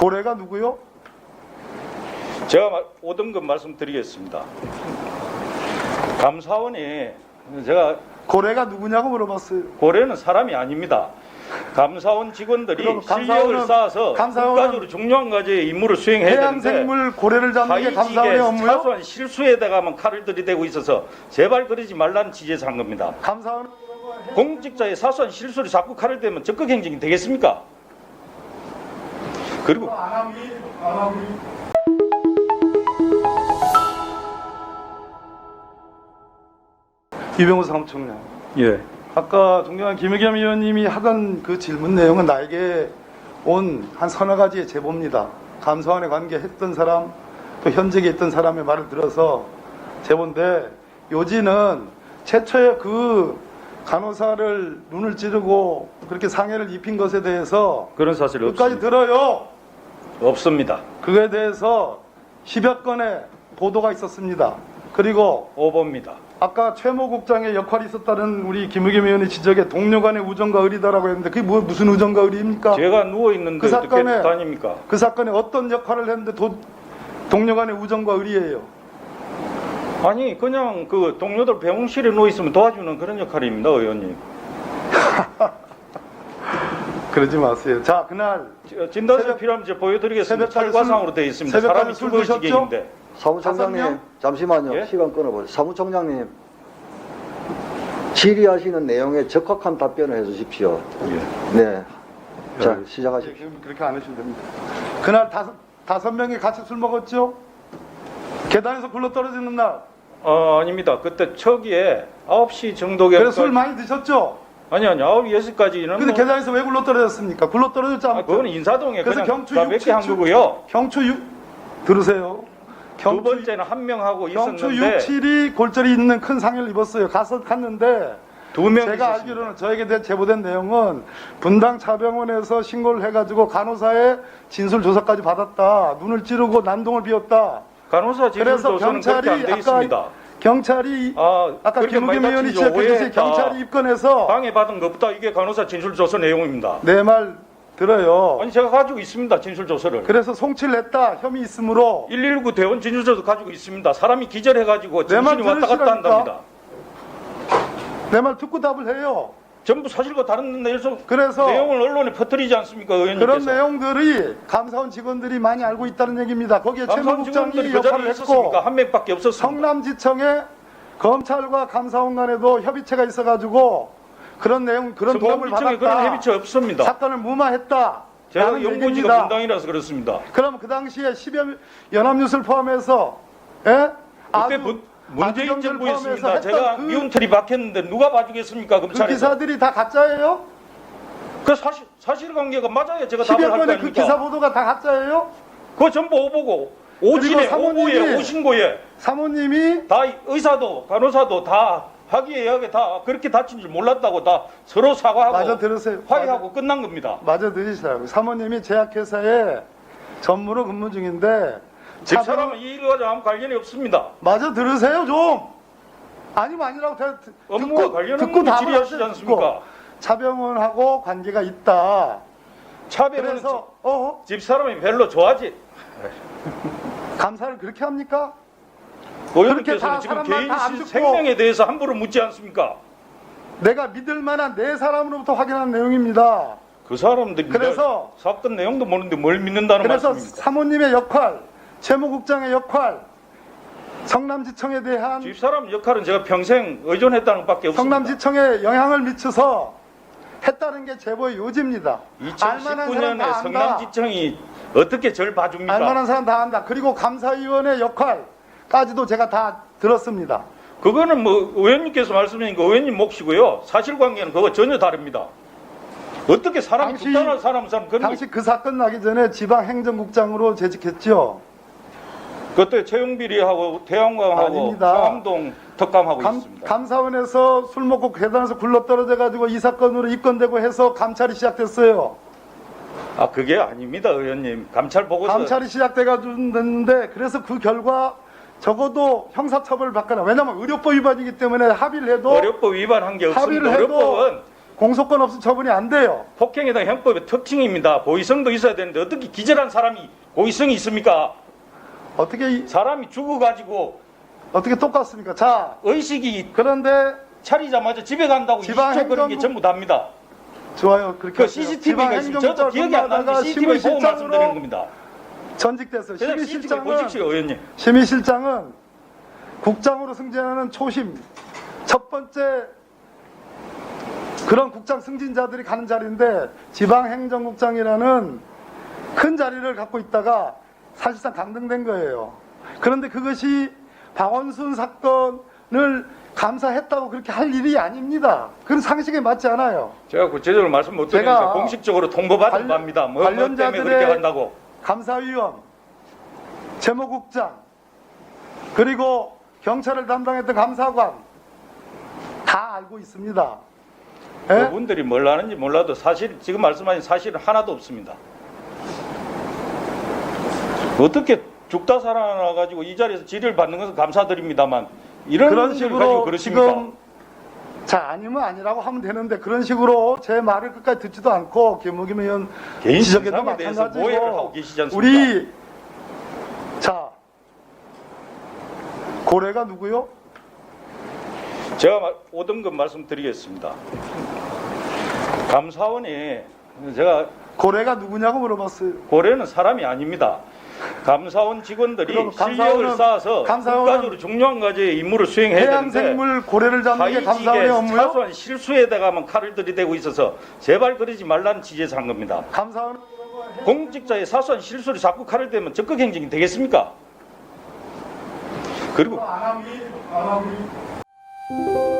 고래가 누구요? 제가 마- 5등급 말씀드리겠습니다. 감사원이 제가 고래가 누구냐고 물어봤어요. 고래는 사람이 아닙니다. 감사원 직원들이 실력을 쌓아서 국가적으로 중요한 과제의 임무를 수행해야 되는데 해양생물 고래를 잡는 게 감사원의 업무요? 사소한 실수에다가만 칼을 들이대고 있어서 제발 그러지 말라는 지지에서 한 겁니다. 감사원 공직자의 사소한 실수를 자꾸 칼을 대면 적극 행정이 되겠습니까? 그리고 이병호 사무총장. 예. 아까 존경한 김의겸 의원님이 하던 그 질문 내용은 나에게 온 한 서너 가지의 제보입니다. 감사원에 관계했던 사람, 또 현직에 있던 사람의 말을 들어서 제보인데 요지는 최초의 그 간호사를 눈을 찌르고 그렇게 상해를 입힌 것에 대해서 그런 사실 끝까지 없습니다. 들어요. 없습니다. 그에 대해서 10여 건의 보도가 있었습니다. 그리고 오보입니다. 아까 최모 국장의 역할이 있었다는 우리 김의겸 의원의 지적에 동료 간의 우정과 의리다라고 했는데 그게 뭐, 무슨 우정과 의리입니까? 제가 누워 있는데 그 사건에- 다닙니까? 그 사건에 어떤 역할을 했는데 도- 동료 간의 우정과 의리예요. 아니 그냥 그 동료들 병실에 누워 있으면 도와주는 그런 역할입니다, 의원님. 그러지 마세요. 자, 그날 저- 진단서 필요하면 제가 보여드리겠습니다. 술- 되어 있습니다. 사람이 술 죽을 드셨죠? 지경인데. 사무총장님? 잠시만요 예? 시간 끊어버려 사무총장님 질의하시는 내용에 적확한 답변을 해주십시오 네. 자 네, 시작하십시오 지금 그렇게 안 하시면 됩니다. 그날 다섯, 다섯 명이 같이 술 먹었죠? 계단에서 굴러 떨어지는 날. 어, 아닙니다. 그때 초기에 9시 정도에 그래서 술 많이 드셨죠? 아니 아니 9, 6시까지는 근데 계단에서 왜 굴러 떨어졌습니까? 굴러 떨어졌지 아, 않고. 그거는 인사동에 그래서 경추 가볍게 한 6, 7주 거고요. 경추 6 들으세요. 두 경추, 번째는 한 명 하고 경추 6, 있었는데 7이 골절이 있는 큰 상해를 입었어요. 가서 갔는데 두명 제가 있었습니다. 알기로는 저에게 대한 제보된 내용은 분당 차병원에서 신고를 해가지고 간호사의 진술 조사까지 받았다. 눈을 찌르고 난동을 비웠다. 간호사 진술 그래서 그렇게 경찰이 안돼 아까 있습니다. 경찰이 아, 아까 그렇게 김우겸 의원이 다치죠. 지적해 주세요. 오해했다. 경찰이 입건해서 방해받은 것보다 이게 간호사 진술 조서 내용입니다. 내 말 들어요. 아니 제가 가지고 있습니다. 진술 조서를. 그래서 송치를 냈다 혐의 있으므로 119 대원 진술 조서 가지고 있습니다. 사람이 기절해가지고 내말 정신이 왔다 갔다 들으시라니까. 한답니다. 내 말 듣고 답을 해요. 전부 사실과 다른 내용, 그래서 내용을 언론에 퍼뜨리지 않습니까, 의원님께서? 그런 내용들이 감사원 직원들이 많이 알고 있다는 얘기입니다. 거기에 감사원 직원들이 국장이 그 역할을? 했고 한 명밖에 없었습니다. 성남지청에 검찰과 감사원 간에도 협의체가 있어가지고 그런 내용 그런 도움을 성남지청에 받았다. 그런 협의체 없습니다. 사건을 무마했다. 제가 라는 얘기입니다. 분당이라서 그렇습니다. 그럼 그 당시에 10여 연합뉴스를 포함해서 예? 그때 문, 문재인 정부였습니다. 제가 그, 미운털이 박혔는데 누가 봐주겠습니까, 그 검찰에서? 기사들이 다 가짜예요? 그 사실, 사실관계가 맞아야 제가 답을 10여 할거 건의 그? 기사 보도가 다 가짜예요? 그거 전부 오보고 오진에 오보에 오신고에 사모님이 다 의사도 간호사도 다 화기애애하게 다 그렇게 다친 줄 몰랐다고 다 서로 사과하고 마저 들으세요. 화해하고 끝난 겁니다. 마저 들으시라고. 사모님이 제약회사에 전무로 근무 중인데 집사람은 이 일과 아무 관련이 없습니다. 마저 들으세요 좀. 아니면 아니라고 다 듣- 업무와 듣고 관련 듣고 없는 답을 질의하시지. 않습니까? 차병원하고 관계가 있다. 차별은 그래서 어 집사람이 별로 좋아하지. 감사를 그렇게 합니까? 의원님께서는 다 지금 사람만 개인 다안 듣고. 생명에 대해서 함부로 묻지 않습니까? 내가 믿을 만한 내 사람으로부터 확인한 내용입니다. 그 사람들이 그래서- 사건 내용도 모르는데 뭘 믿는다는 그래서 말씀입니까? 사모님의 역할, 최모국장의 역할, 성남지청에 대한 집사람 역할은 제가 평생 의존했다는 것밖에 없습니다. 성남지청에 영향을 미쳐서 했다는 게 제보의 요지입니다. 알만한 사람 2019년에 다 안다. 성남지청이 어떻게 절 봐줍니까? 알만한 사람 다 안다. 그리고 감사위원의 역할까지도 제가 다 들었습니다. 그거는 뭐 의원님께서 말씀하신 거 의원님 몫이고요. 사실관계는 그거 전혀 다릅니다. 어떻게 사람이 당시- 극단한 사람 사람 그런 당시 그 사건 나기 전에 지방행정국장으로 재직했죠. 그때 최용비리하고 태양광하고 아닙니다. 상암동 특감하고 감, 있습니다. 감사원에서 술 먹고 계단에서 굴러 떨어져 가지고 이 사건으로 입건되고 해서 감찰이 시작됐어요. 아 그게 아닙니다, 의원님. 감찰 보고서 감찰이 시작돼 가지고 됐는데 그래서 그 결과 적어도 형사처벌을 받거나 왜냐하면 의료법 위반이기 때문에 합의를 해도 의료법 위반한 게 없습니다. 합의를 해도 의료법은 공소권 없이 처분이 안 돼요. 폭행에 대한 형법의 특징입니다. 고의성도 있어야 되는데 어떻게 기절한 사람이 고의성이 있습니까? 어떻게 이- 사람이 죽어가지고 어떻게 똑같습니까? 자, 의식이 그런데 차리자마자 집에 간다고 지방 20초 그런 게 행정부- 전부 답니다. 좋아요. 그렇게 그 하세요. CCTV가 저도 기억이 안 나는데 CCTV 보고 말씀드리는 심의실장으로 겁니다. 전직됐어요. 그냥 CCTV 심의실장은 보십시오, 의원님. 심의실장은 국장으로 승진하는 초심 첫 번째 그런 국장 승진자들이 가는 자리인데 지방행정국장이라는 큰 자리를 갖고 있다가 사실상 강등된 거예요. 그런데 그것이 박원순 사건을 감사했다고 그렇게 할 일이 아닙니다. 그건 상식에 맞지 않아요. 제가 구체적으로 말씀 못 드리니까 공식적으로 통보받은 관련- 바입니다. 뭐, 뭐 관련자들의 그렇게 한다고. 감사위원, 재무국장, 그리고 경찰을 담당했던 감사관 다 알고 있습니다. 예? 그분들이 뭘 아는지 몰라도 사실 지금 말씀하신 사실은 하나도 없습니다. 어떻게 죽다 살아나가지고 이 자리에서 질의를 받는 것은 감사드립니다만 이런 그런 식으로 그러십니까? 지금 자 아니면 아니라고 하면 되는데 그런 식으로 제 말을 끝까지 듣지도 않고 김무김 의원 개인 지적에도 신상에 대해서 모해를 하고 마찬가지고 계시지 않습니까? 우리 자 고래가 누구요? 제가 마- 5등급 말씀드리겠습니다. 감사원에 제가 고래가 누구냐고 물어봤어요. 고려는 사람이 아닙니다. 감사원 직원들이 실력을 쌓아서 국가적으로 중요한 과제의 임무를 수행해야 되는데 해양생물 고래를 잡는 게 감사원의 업무요? 사소한 실수에다가만 칼을 들이대고 있어서 제발 그러지 말라는 취지에서 한 겁니다. 감사원 공직자의 사소한 실수를 자꾸 칼을 대면 적극 행정이 되겠습니까? 그리고 안 하기 안 하기